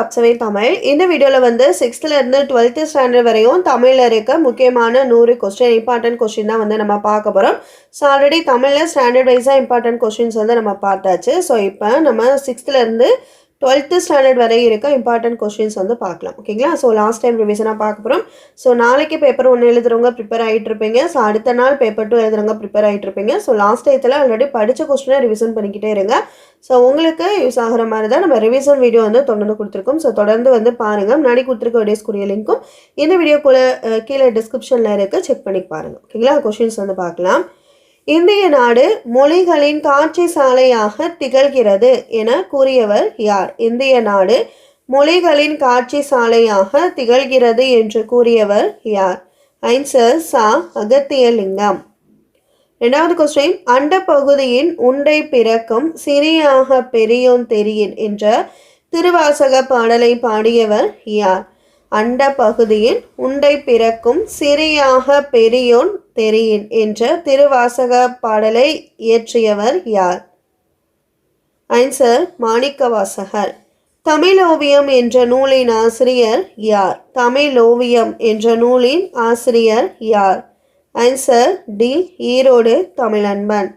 அப்சவே தமிழ். இந்த வீடியோவில் வந்து சிக்ஸ்த்துலேருந்து டுவெல்த்து ஸ்டாண்டர்ட் வரையும் தமிழில் இருக்க முக்கியமான நூறு கொஸ்டின் இம்பார்ட்டன்ட் கொஸ்டின் தான் வந்து நம்ம பார்க்க போகிறோம் ஸோ ஆல்ரெடி தமிழில் ஸ்டாண்டர்ட் வைஸாக இம்பார்ட்டன்ட் கொஸ்டின்ஸ் வந்து நம்ம பார்த்தாச்சு. ஸோ இப்போ நம்ம சிக்ஸ்த்துலேருந்து டுவெல்த்து ஸ்டாண்டர்ட் வரை இருக்க இம்பார்ட்டன்ட் கொஸ்டின்ஸ் வந்து பார்க்கலாம். ஓகேங்களா ஸோ லாஸ்ட் டைம் ரிவிஷனாக பார்க்க போகிறோம் ஸோ நாளைக்கு பேப்பர் ஒன்று எழுதுறவங்க ப்ரிப்பேர் ஆகிட்டு இருப்பீங்க ஸோ அடுத்த நாள் பேப்பர் டூ எழுதுறவங்க ப்ரிப்பேர் ஆகிட்டு இருப்பீங்க ஸோ லாஸ்ட் டயத்தில் ஆல்ரெடி படித்த கொஸ்டினை ரிவிஷன் பண்ணிக்கிட்டே இருங்க. ஸோ உங்களுக்கு யூஸ் ஆகிற மாதிரி தான் நம்ம ரிவிஷன் வீடியோ வந்து தொடர்ந்து கொடுத்துருக்கோம். ஸோ தொடர்ந்து வந்து பாருங்கள் முன்னாடி கொடுத்துருக்க வீடியோஸ்க்குரிய லிங்க்கும் இந்த வீடியோக்குள்ளே கீழே டிஸ்கிரிப்ஷனில் இருக்க. செக் பண்ணி பாருங்கள் ஓகேங்களா கொஸ்டின்ஸ் வந்து பார்க்கலாம். இந்திய நாடு மொழிகளின் காட்சி சாலையாக திகழ்கிறது என கூறியவர் யார்? இந்திய நாடு மொழிகளின் காட்சி சாலையாக திகழ்கிறது என்று கூறியவர் யார்? ஐன்சர் சா அகத்தியலிங்கம். ரெண்டாவது கொஸ்டின் அண்ட பகுதியின் உண்டை பிறக்கும் சிறியாக பெரியோன் தெரியின் என்ற திருவாசக பாடலை பாடியவர் யார்? அண்ட பகுதியின் உண்டை பிறக்கும் சிறியாக பெரியோன் தெரியின் என்ற திருவாசக பாடலை இயற்றியவர் யார்? ஆன்சர் மாணிக்கவாசகர். தமிழோவியம் என்ற நூலின் ஆசிரியர் யார்? தமிழோவியம் என்ற நூலின் ஆசிரியர் யார்? Answer D Erode Tamilanban.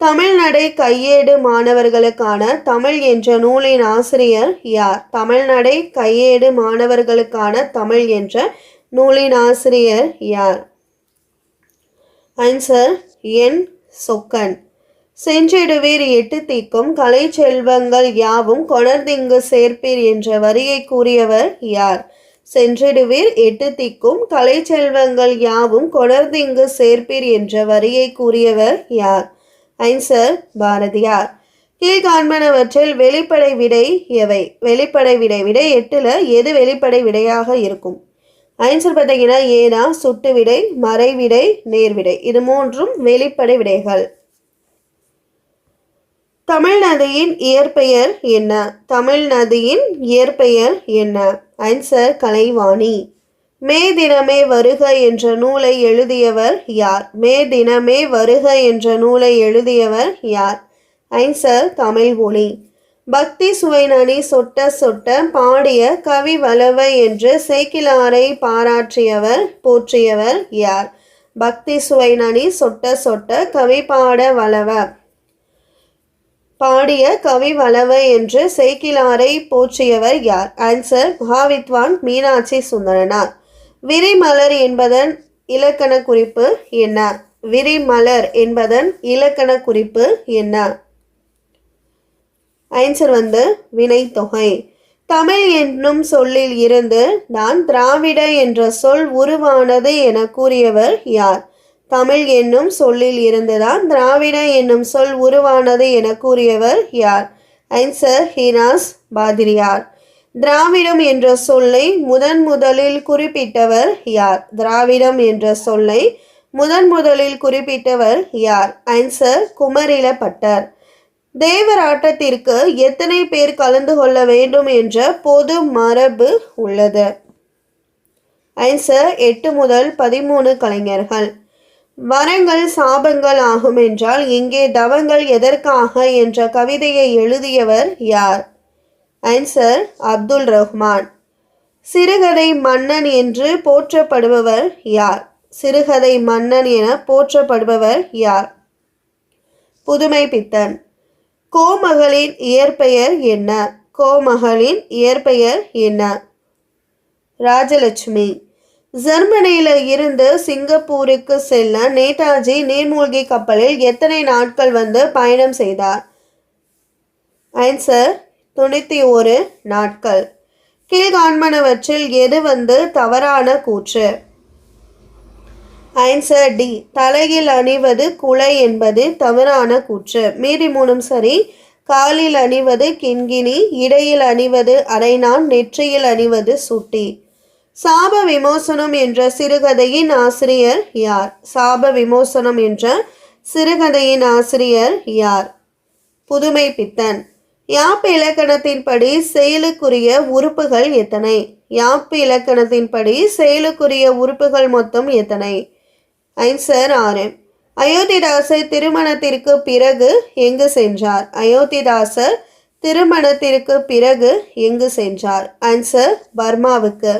தமிழ்நடை கையேடு மாணவர்களுக்கான தமிழ் என்ற நூலின் ஆசிரியர் யார்? தமிழ்நடை கையேடு மாணவர்களுக்கான தமிழ் என்ற நூலின் ஆசிரியர் யார்? ஆன்சர் என். சொக்கன். சென்றிடுவீர் எட்டு தீக்கும். கலை செல்வங்கள் யாவும் கொணர்ந்திங்கு சேர்ப்பீர் என்ற வரியை கூறியவர் யார்? சென்றிடுவீர் எட்டு திக்கும். கலை செல்வங்கள் யாவும் கொணர்ந்திங்கு சேர்ப்பீர் என்ற வரியை கூறியவர் யார்? ஐன்சர் பாரதியார். கீழ்காண்பனவற்றில் வெளிப்படை விடை எவை? வெளிப்படை விடை விடை எட்டில் எது வெளிப்படை விடையாக இருக்கும்? ஐன்சர் பார்த்தீங்கன்னா ஏனா சுட்டு விடை மறைவிடை நேர்விடை இது மூன்றும் வெளிப்படை விடைகள். தமிழ் நதியின் இயற்பெயர் என்ன? தமிழ் நதியின் இயற்பெயர் என்ன? ஐன்சர் கலைவாணி. மே தினமே வருக என்ற நூலை எழுதியவர் யார்? மே தினமே வருக என்ற நூலை எழுதியவர் யார்? ஐன்சர் தமிழ் ஒளி பக்தி சுவைநனி சொட்ட சொட்ட பாடிய கவி வலவை என்று சேக்கிலாரை பாராற்றியவர் போற்றியவர் யார்? பக்தி சுவைநனி சொட்ட சொட்ட கவி பாட வளவ. பாடிய கவி வளவை என்று சேக்கிலாரை போற்றியவர் யார்? ஆன்சர் மகாவித்வான் மீனாட்சி சுந்தரனார். விரிமலர் என்பதன் இலக்கண குறிப்பு என்ன? விரிமலர் என்பதன் இலக்கண குறிப்பு என்ன? ஆன்சர் வந்து வினைத்தொகை. தமிழ் என்னும் சொல்லில் இருந்து தான் திராவிட என்ற சொல் உருவானது என கூறியவர் யார்? தமிழ் என்னும் சொல்லில் இருந்துதான் திராவிட என்னும் சொல் உருவானது என கூறியவர் யார்? ஆன்சர் ஹீனாஸ் பாதிரியார். திராவிடம் என்ற சொல்லை முதன் முதலில் குறிப்பிட்டவர் யார்? திராவிடம் என்ற சொல்லை முதன் முதலில் குறிப்பிட்டவர் யார்? ஆன்சர் குமரிலப்பட்டர். தேவராட்டத்திற்கு எத்தனை பேர் கலந்து கொள்ள வேண்டும் என்ற பொது மரபு உள்ளது. ஆன்சர் எட்டு முதல் பதிமூணு கலைஞர்கள். வரங்கள் சாபங்கள் ஆகும் என்றால் இங்கே தவங்கள் எதற்காக என்ற கவிதையை எழுதியவர் யார்? ஆன்சர் அப்துல் ரஹ்மான் சிறுகதை மன்னன் என்று போற்றப்படுபவர் யார்? சிறுகதை மன்னன் என போற்றப்படுபவர் யார்? புதுமை பித்தன். கோமகளின் இயற்பெயர் என்ன? கோமகளின் இயற்பெயர் என்ன? ராஜலட்சுமி. ஜெர்மனியில் இருந்து சிங்கப்பூருக்கு செல்ல நேதாஜி நீர்மூழ்கி கப்பலில் எத்தனை நாட்கள் வந்து பயணம் செய்தார்? ஆன்சர் தொண்ணூற்றி ஒரு நாட்கள். கீழ்காண்பனவற்றில் எது வந்து தவறான கூற்று? ஆன்சர் டி தலையில் அணிவது குலை என்பது தவறான கூற்று. மீதி மூணும் சரி. காலில் அணிவது கிண்கிணி இடையில் அணிவது அரைநான் நெற்றியில் அணிவது சுட்டி. சாப விமோசனம் என்ற சிறுகதையின் ஆசிரியர் யார்? சாப விமோசனம் என்ற சிறுகதையின் ஆசிரியர் யார்? புதுமை பித்தன் யாப்பு இலக்கணத்தின்படி செயலுக்குரிய உறுப்புகள் எத்தனை? யாப்பு இலக்கணத்தின்படி செயலுக்குரிய உறுப்புகள் மொத்தம் எத்தனை? ஐன்சர் ஆறு. அயோத்திதாசர் திருமணத்திற்கு பிறகு எங்கு சென்றார்? அயோத்திதாசர் திருமணத்திற்கு பிறகு எங்கு சென்றார்? ஆன்சர் பர்மாவுக்கு.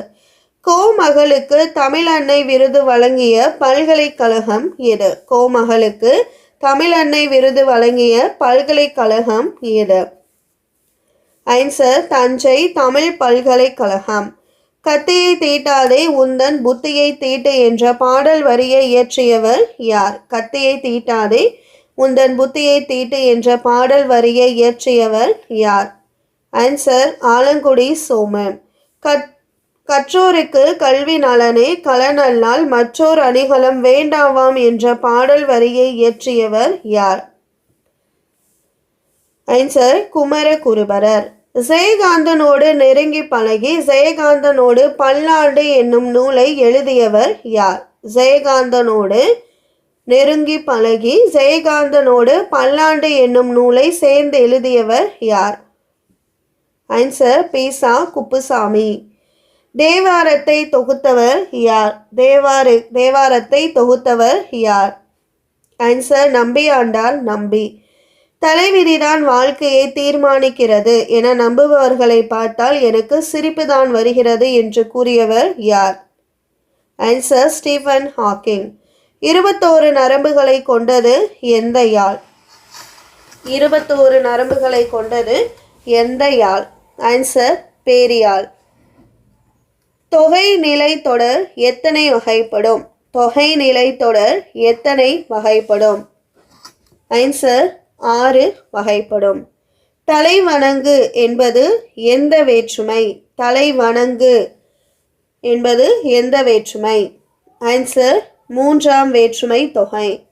கோமகளுக்கு தமிழ் அன்னை விருது வழங்கிய பல்கலைக்கழகம் எது? கோமகளுக்கு தமிழ் அன்னை விருது வழங்கிய பல்கலைக்கழகம் எது? ஆன்சர் தஞ்சை தமிழ் பல்கலைக்கழகம். கத்தியை தீட்டாதே உந்தன் புத்தியை தீட்டு என்ற பாடல் வரியை இயற்றியவர் யார்? கத்தியை தீட்டாதே உந்தன் புத்தியை தீட்டு என்ற பாடல் வரியை இயற்றியவர் யார்? ஆன்சர் ஆலங்குடி சோமன். கத் கற்றோருக்கு கல்வி நலனே கலனல்லால் மற்றோர் அணிகலம் வேண்டாவாம் என்ற பாடல் வரியை இயற்றியவர் யார்? ஆன்சர் குமர குருபரர் ஜெயகாந்தனோடு நெருங்கி பழகி ஜெயகாந்தனோடு பல்லாண்டு என்னும் நூலை எழுதியவர் யார்? ஜெயகாந்தனோடு நெருங்கி பழகி ஜெயகாந்தனோடு பல்லாண்டு என்னும் நூலை சேர்ந்து எழுதியவர் யார்? ஆன்சர் பீசா குப்புசாமி. தேவாரத்தை தொகுத்தவர் யார்? தேவார தேவாரத்தை தொகுத்தவர் யார்? ஆன்சர் நம்பியாண்டார் நம்பி. தலைவிதிதான் வாழ்க்கையை தீர்மானிக்கிறது என நம்புபவர்களை பார்த்தால் எனக்கு சிரிப்பு தான் வருகிறது என்று கூறியவர் யார்? ஆன்சர் ஸ்டீஃபன் ஹாக்கிங் இருபத்தோரு நரம்புகளை கொண்டது எந்த யாழ் இருபத்தோரு நரம்புகளை கொண்டது எந்த யாழ் ஆன்சர் பேரியாழ் தொகை நிலை தொடர் எத்தனை வகைப்படும்? தொகை நிலை தொடர் எத்தனை வகைப்படும்? ஆன்சர் ஆறு வகைப்படும். தலைவணங்கு என்பது எந்த வேற்றுமை? தலைவணங்கு என்பது எந்த வேற்றுமை? ஆன்சர் மூன்றாம் வேற்றுமை தொகை.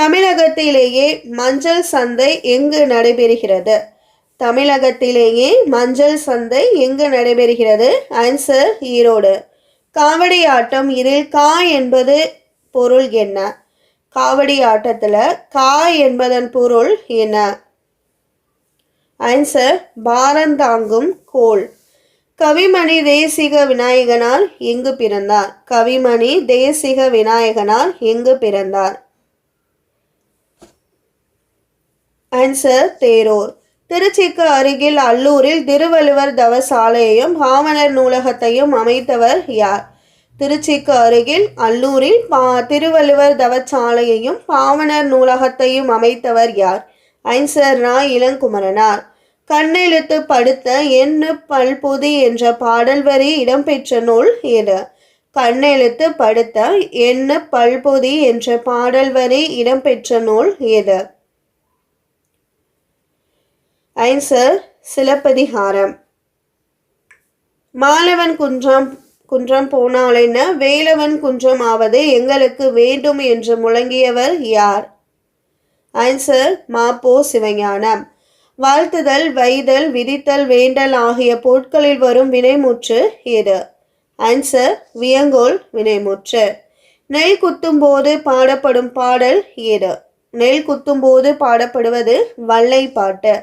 தமிழகத்திலேயே மஞ்சள் சந்தை எங்கு நடைபெறுகிறது? தமிழகத்திலேயே மஞ்சள் சந்தை எங்கு நடைபெறுகிறது? ஆன்சர் ஈரோடு. காவடி ஆட்டம் இதில் கா என்பது பொருள் என்ன? காவடி ஆட்டத்தில் கா என்பதன் பொருள் என்ன? ஆன்சர் பாரந்தாங்கும் கோல். கவிமணி தேசிக விநாயகனால் எங்கு பிறந்தார்? கவிமணி தேசிக விநாயகனால் எங்கு பிறந்தார்? ஆன்சர் தேரூர். திருச்சிக்கு அருகில் அல்லூரில் திருவள்ளுவர் தவசாலையையும் பாவனர் நூலகத்தையும் அமைத்தவர் யார்? திருச்சிக்கு அருகில் அல்லூரில் பா திருவள்ளுவர் தவசாலையையும் பாவனர் நூலகத்தையும் அமைத்தவர் யார்? ஐன்சர் ரா இளங்குமரனார். கண்ணெழுத்து படுத்த எண்ணு பல்புதி என்ற பாடல் வரி இடம்பெற்ற நூல் எது கண்ணெழுத்து படுத்த எண்ணு பல்புதி என்ற பாடல் வரி இடம்பெற்ற நூல் எது ஐன்சர் சிலப்பதிகாரம். மாலவன் குன்றம் குன்றம் போனால் என்ன வேலவன் குன்றம் ஆவது எங்களுக்கு வேண்டும் என்று முழங்கியவர் யார்? ஆன்சர் மாப்போ சிவஞானம். வாழ்த்துதல் வைதல் விதித்தல் வேண்டல் ஆகிய பொருட்களில் வரும் வினைமுற்று எது? ஆன்சர் வியங்கோல் வினைமுற்று. நெல் குத்தும் போது பாடப்படும் பாடல் எது? நெல் குத்தும் போது பாடப்படுவது வல்லை பாட்டு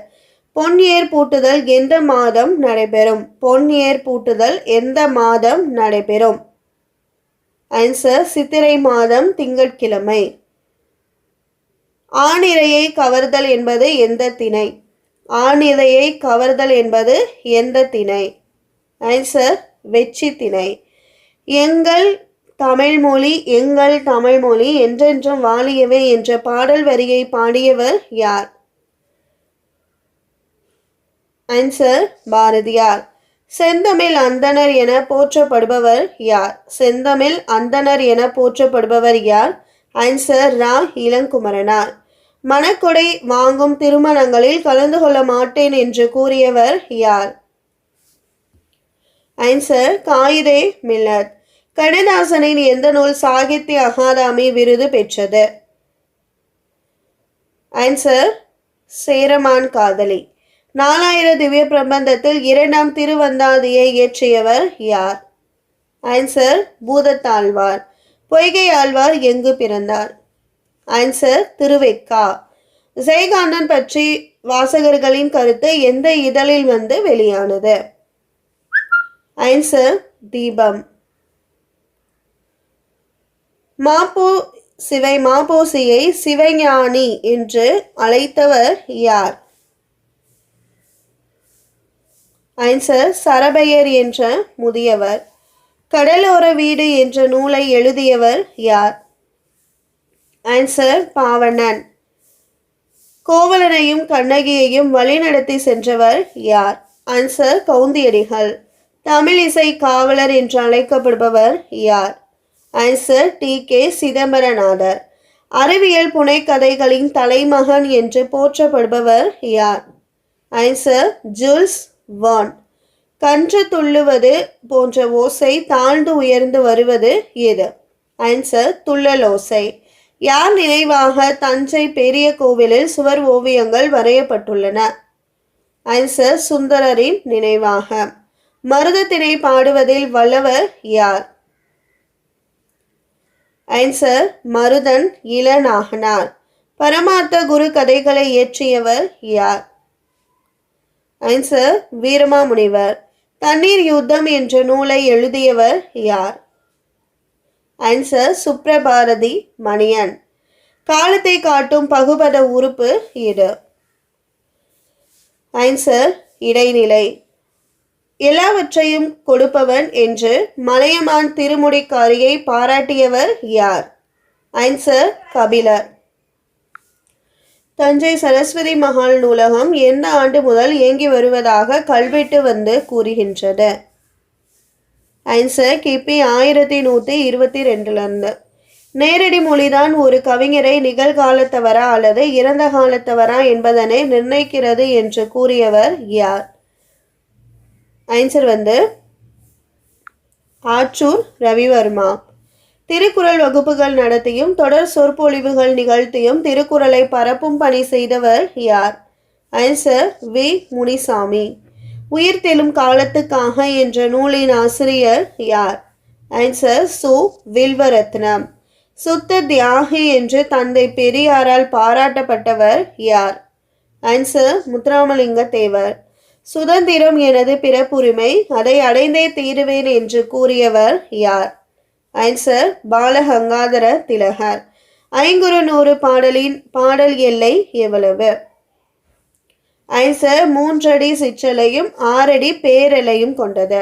பொன்னியர் பூட்டுதல் எந்த மாதம் நடைபெறும்? பொன்னியர் பூட்டுதல் எந்த மாதம் நடைபெறும்? ஆன்சர் சித்திரை மாதம் திங்கட்கிழமை. ஆணிரையை கவர்தல் என்பது எந்த திணை? ஆணிரையை கவர்தல் என்பது எந்த திணை? ஆன்சர் வெச்சி திணை. எங்கள் தமிழ்மொழி எங்கள் தமிழ்மொழி என்றென்றும் வாழியவே என்ற பாடல் வரியை பாடியவர் யார்? ஆன்சர் பாரதியார். செந்தமிழ் அந்தணர் என போற்றப்படுபவர் யார்? செந்தமிழ் அந்தணர் என போற்றப்படுபவர் யார்? ஆன்சர் ரா. இளங்குமரனார். மணக்கொடை வாங்கும் திருமணங்களில் கலந்து கொள்ள மாட்டேன் என்று கூறியவர் யார்? ஆன்சர் காயிதே மில்லத். கண்ணதாசனின் எந்த நூல் சாகித்ய அகாதமி விருது பெற்றது? ஆன்சர் சேரமான் காதலி. நாலாயிர திவ்ய பிரபந்தத்தில் இரண்டாம் திருவந்தாதியை இயற்றியவர் யார்? ஆன்சர் பூதத்தாழ்வார். பொய்கை ஆழ்வார் எங்கு பிறந்தார்? ஆன்சர் திருவெக்கா. ஜெயகாந்தன் பற்றி வாசகர்களின் கருத்து எந்த இதழில் வந்து வெளியானது? ஆன்சர் தீபம். மாப்போ சிவை மாபோசியை சிவஞானி என்று அழைத்தவர் யார்? ஐன்சர் சரபையர் என்ற முதியவர். கடலோர வீடு என்ற நூலை எழுதியவர் யார்? ஆன்சர் பாவணன் கோவலனையும் கண்ணகியையும் வழிநடத்தி சென்றவர் யார்? ஆன்சர் கவுந்தியடிகள். தமிழ் இசை காவலர் என்று அழைக்கப்படுபவர் யார்? Answer T. கே. சிதம்பரநாதர். அறிவியல் புனைக்கதைகளின் தலைமகன் என்று போற்றப்படுபவர் யார்? Answer Jules Verne. கன்று துள்ளுவது போன்ற ஓசை தாழ்ந்து உயர்ந்து வருவது எது? ஆன்சர் துள்ளல் ஓசை. யார் நினைவாக தஞ்சை பெரிய கோவிலில் சுவர் ஓவியங்கள் வரையப்பட்டுள்ளன? ஆன்சர் சுந்தரரின் நினைவாக. மருதத்தினை பாடுவதில் வல்லவர் யார்? ஆன்சர் மருதன் இளநாகனார். பரமார்த்த குரு கதைகளை இயற்றியவர் யார்? ஆன்சர் வீரமாமுனிவர். தண்ணீர் யுத்தம் என்ற நூலை எழுதியவர் யார்? ஆன்சர் சுப்ரபாரதி மணியன். காலத்தை காட்டும் பகுபத உறுப்பு இது. ஆன்சர் இடைநிலை. எல்லாவற்றையும் கொடுப்பவன் என்று மலையமான் திருமுடிக்காரியை பாராட்டியவர் யார்? ஆன்சர் கபிலர். தஞ்சை சரஸ்வதி மகால் நூலகம் எந்த ஆண்டு முதல் இயங்கி வருவதாக கல்வெட்டு வந்து கூறுகின்றது. ஆன்சர் கிபி ஆயிரத்தி நூற்றி இருபத்தி ரெண்டுலேருந்து. நேரடி மொழிதான் ஒரு கவிஞரை நிகழ்காலத்தவரா அல்லது இறந்த காலத்தவரா என்பதனை நிர்ணயிக்கிறது என்று கூறியவர் யார்? ஆன்சர் வந்து ஆச்சூர் ரவிவர்மா. திருக்குறள் வகுப்புகள் நடத்தியும் தொடர் சொற்பொழிவுகள் நிகழ்த்தியும் திருக்குறளை பரப்பும் பணி செய்தவர் யார்? Answer V. முனிசாமி. உயிர்த்தெழும் காலத்துக்காக என்ற நூலின் ஆசிரியர் யார்? ஆன்சர் சு. வில்வரத்னம். சுத்த தியாகி என்று தந்தை பெரியாரால் பாராட்டப்பட்டவர் யார்? ஆன்சர் முத்துராமலிங்க தேவர். சுதந்திரம் எனது பிறப்புரிமை அதை அடைந்தே தீருவேன் என்று கூறியவர் யார்? ஆன்சர் பாலகங்காதர திலகர். ஐங்குறு நூறு பாடலின் பாடல் எல்லை எவ்வளவு? ஐன்சர் மூன்றடி சிற்றலையும் ஆறடி பேரலையும் கொண்டது.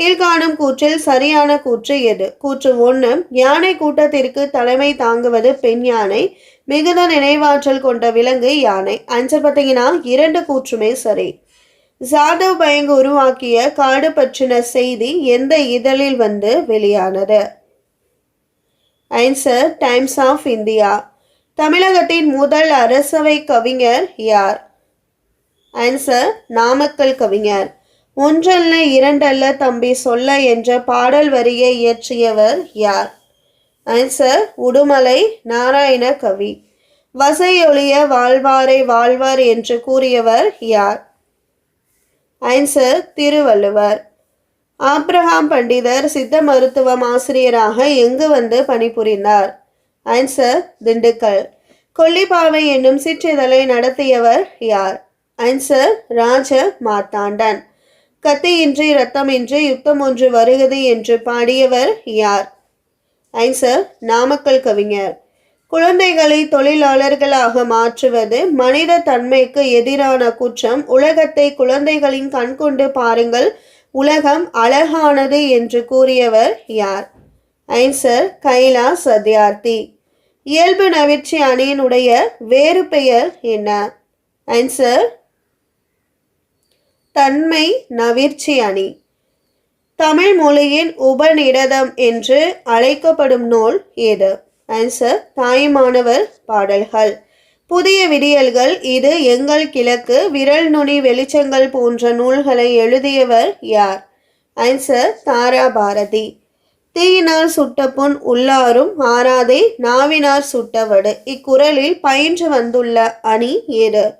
கீழ்காணும் கூற்றில் சரியான கூற்று எது? கூற்று ஒன்று யானை கூட்டத்திற்கு தலைமை தாங்குவது பெண் யானை மிகுந்த நினைவாற்றல் கொண்ட விலங்கு யானை. ஆன்சர் பார்த்தீங்கன்னா இரண்டு கூற்றுமே சரி. ஜாதவ் பயங்கு உருவாக்கிய காடு பற்றின செய்தி எந்த இதழில் வந்து வெளியானது? ஐன்சர் டைம்ஸ் ஆஃப் இந்தியா தமிழகத்தின் முதல் அரசவை கவிஞர் யார்? ஆன்சர் நாமக்கல் கவிஞர். ஒன்றல்ல இரண்டல்ல தம்பி சொல்ல என்ற பாடல் வரியை இயற்றியவர் யார்? ஆன்சர் உடுமலை நாராயண கவி. வசையொழிய வாழ்வாரை வாழ்வார் என்று கூறியவர் யார்? ஆன்சர் திருவள்ளுவர். ஆப்ரஹாம் பண்டிதர் சித்த மருத்துவம் ஆசிரியராக எங்கு வந்து பணிபுரிந்தார். ஆன்சர் திண்டுக்கல். கொல்லிப்பாவை என்னும் சிற்றிதழை நடத்தியவர் யார்? ஆன்சர் ராஜ மார்த்தாண்டன். கத்தியின்றி இரத்தமின்றி யுத்தம் ஒன்று வருகிறது என்று பாடியவர் யார்? ஆன்சர் நாமக்கல் கவிஞர். குழந்தைகளை தொழிலாளர்களாக மாற்றுவது மனித தன்மைக்கு எதிரான குற்றம். உலகத்தை குழந்தைகளின் கண்கொண்டு பாருங்கள். உலகம் அழகானது என்று கூறியவர் யார்? ஐன்சர் கைலா சத்யார்த்தி. இயல்பு நவிற்சி அணியினுடைய வேறு பெயர் என்ன? ஐன்சர் தன்மை நவிற்சி அணி. தமிழ் மொழியின் உபநிடதம் என்று அழைக்கப்படும் நூல் எது? ஆன்சர் தாய்மானவர் பாடல்கள். புதிய விடியல்கள் இது எங்கள் கிழக்கு விரல் நுனி வெளிச்சங்கள் போன்ற நூல்களை எழுதியவர் யார்? ஆன்சர் தாரா பாரதி. தீயினால் சுட்ட புண் உள்ளாரும் ஆறாதே நாவினார் சுட்டவடு. இக்குரலில் பயின்று வந்துள்ள அணி ஏது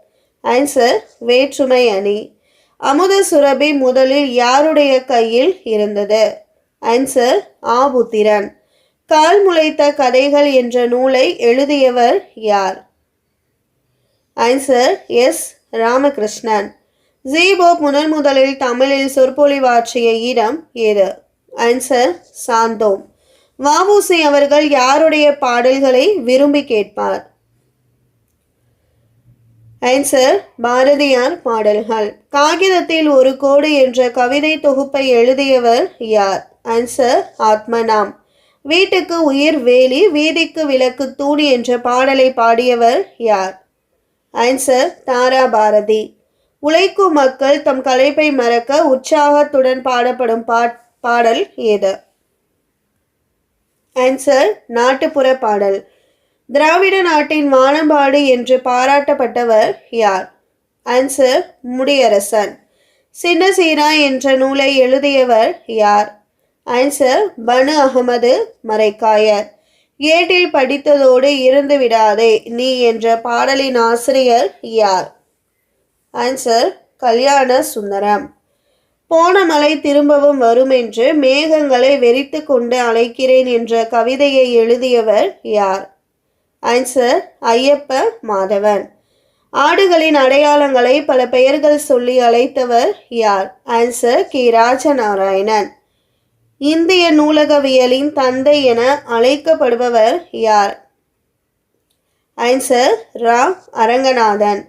ஆன்சர் வேற்றுமை அணி. அமுத சுரபி முதலில் யாருடைய கையில் இருந்தது? ஆன்சர் ஆபுத்திரன். கால் முளைத்த கதைகள் என்ற நூலை எழுதியவர் யார்? Answer S Ramakrishnan. ஜீபோ முதன் முதலில் தமிழில் சொற்பொழிவாற்றிய இடம் எது? ஆன்சர் சாந்தோம். வஉசி அவர்கள் யாருடைய பாடல்களை விரும்பி கேட்பார்? ஆன்சர் பாரதியார் பாடல்கள். காகிதத்தில் ஒரு கோடு என்ற கவிதை தொகுப்பை எழுதியவர் யார்? ஆன்சர் ஆத்மனாம் வீட்டுக்கு உயிர் வேலி வீதிக்கு விளக்கு தூணி என்ற பாடலை பாடியவர் யார்? ஆன்சர் தாரா பாரதி. உழைக்கும் மக்கள் தம் கலைப்பை மறக்க உற்சாகத்துடன் பாடப்படும் பாட் பாடல் ஏது? ஆன்சர் நாட்டுப்புற பாடல். திராவிட நாட்டின் வானம்பாடு என்று பாராட்டப்பட்டவர் யார்? ஆன்சர் முடியரசன். சின்ன சீனா என்ற நூலை எழுதியவர் யார்? ஆன்சர் பனு அகமது மரைக்காயர் ஏட்டில் படித்ததோடு இருந்து விடாதே நீ என்ற பாடலின் ஆசிரியர் யார்? ஆன்சர் கல்யாண சுந்தரம். போன மலை திரும்பவும் வரும் என்று மேகங்களை வெறித்து கொண்டு அழைக்கிறேன் என்ற கவிதையை எழுதியவர் யார்? ஆன்சர் ஐயப்ப மாதவன். ஆடுகளின் அடையாளங்களை பல பெயர்கள் சொல்லி அழைத்தவர் யார்? ஆன்சர் கி. ராஜநாராயணன். இந்திய நூலகவியலின் தந்தை என அழைக்கப்படுபவர் யார்? ஆன்சர் ரா. அரங்கநாதன்.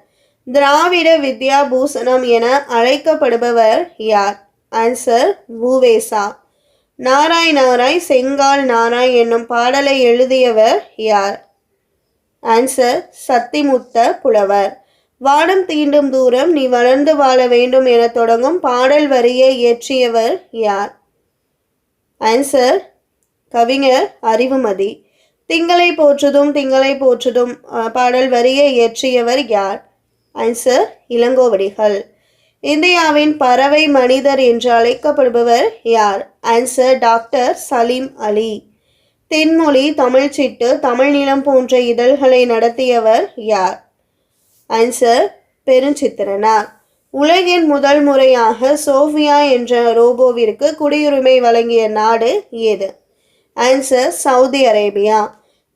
திராவிட வித்யா பூசணம் என அழைக்கப்படுபவர் யார்? ஆன்சர் பூவேசா. நாராய் நாராய் செங்கால் நாராய் என்னும் பாடலை எழுதியவர் யார்? ஆன்சர் சத்திமுத்த புலவர். வானம் தீண்டும் தூரம் நீ வளர்ந்து வாழ வேண்டும் என தொடங்கும் பாடல் வரியை இயற்றியவர் யார்? ஆன்சர் கவிஞர் அறிவுமதி. திங்களை போற்றுதும் திங்களை போற்றுதும் பாடல் வரியை இயற்றியவர் யார்? ஆன்சர் இளங்கோவடிகள். இந்தியாவின் பறவை மனிதர் என்று அழைக்கப்படுபவர் யார்? Answer doctor Salim Ali. தென்மொழி தமிழ்ச்சிட்டு தமிழ் நிலம் போன்ற இதழ்களை நடத்தியவர் யார்? ஆன்சர் பெருஞ்சித்திரனார். உலகின் முதல் முறையாக சோஃபியா என்ற ரோபோவிற்கு குடியுரிமை வழங்கிய நாடு எது ஆன்சர் சவுதி அரேபியா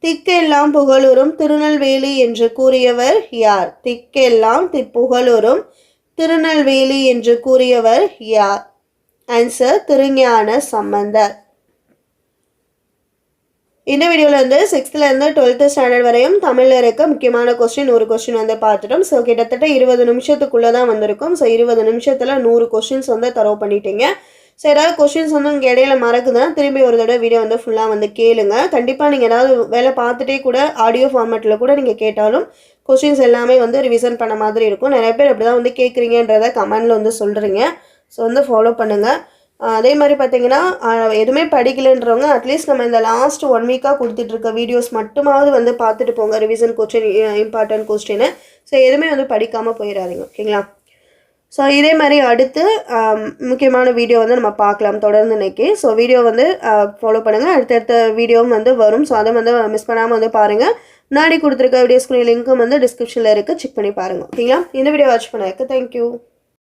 திக்கெல்லாம் புகழுறும் திருநெல்வேலி என்று கூறியவர் யார்? திக்கெல்லாம் திப்புகழுறும் திருநெல்வேலி என்று கூறியவர் யார்? ஆன்சர் திருஞான சம்பந்தர். இந்த வீடியோவில் வந்து சிக்ஸ்த்துலேருந்து டுவெல்த்து ஸ்டாண்டர்ட் வரையும் தமிழில் இருக்க முக்கியமான கொஸ்டின் நூறு கொஸ்டின் வந்து பார்த்துட்டோம். ஸோ கிட்டத்தட்ட இருபது நிமிஷத்துக்குள்ளே தான் வந்திருக்கும். ஸோ இருபது நிமிஷத்தில் நூறு கொஸ்டின்ஸ் வந்து தரவு பண்ணிட்டீங்க. ஸோ ஏதாவது கொஸ்டின்ஸ் வந்து உங்கள் இடையில மறக்குதுன்னா திரும்பி ஒரு தடவை வீடியோ வந்து ஃபுல்லாக வந்து கேளுங்க. கண்டிப்பாக நீங்கள் ஏதாவது வேலை பார்த்துட்டே கூட ஆடியோ ஃபார்மேட்டில் கூட நீங்கள் கேட்டாலும் கொஸ்டின்ஸ் எல்லாமே வந்து ரிவிசன் பண்ண மாதிரி இருக்கும். நிறைய பேர் அப்படி தான் வந்து கேட்குறீங்கன்றத கமெண்டில் வந்து சொல்கிறீங்க ஸோ வந்து ஃபாலோ பண்ணுங்கள் அதே மாதிரி பார்த்தீங்கன்னா எதுவுமே படிக்கலைன்றவங்க அட்லீஸ்ட் நம்ம இந்த லாஸ்ட் ஒன் வீக்காக கொடுத்துட்ருக்க வீடியோஸ் மட்டுமாவது வந்து பார்த்துட்டு போங்க. Revision question important question so எதுவுமே வந்து படிக்காமல் போயிடாதீங்க ஓகேங்களா ஸோ இதே மாதிரி அடுத்து முக்கியமான வீடியோ வந்து நம்ம பார்க்கலாம் தொடர்ந்து இன்னைக்கு. ஸோ வீடியோ வந்து ஃபாலோ பண்ணுங்கள் அடுத்தடுத்த வீடியோவும் வந்து வரும். ஸோ அதை வந்து மிஸ் பண்ணாமல் வந்து பாருங்கள் முன்னாடி கொடுத்துருக்க வீடியோஸ்க்குரிய லிங்க்கும் வந்து டிஸ்கிரிப்ஷனில் இருக்குது செக் பண்ணி பாருங்கள் ஓகேங்களா இந்த வீடியோ வாட்ச் பண்ணதுக்கு தேங்க்யூ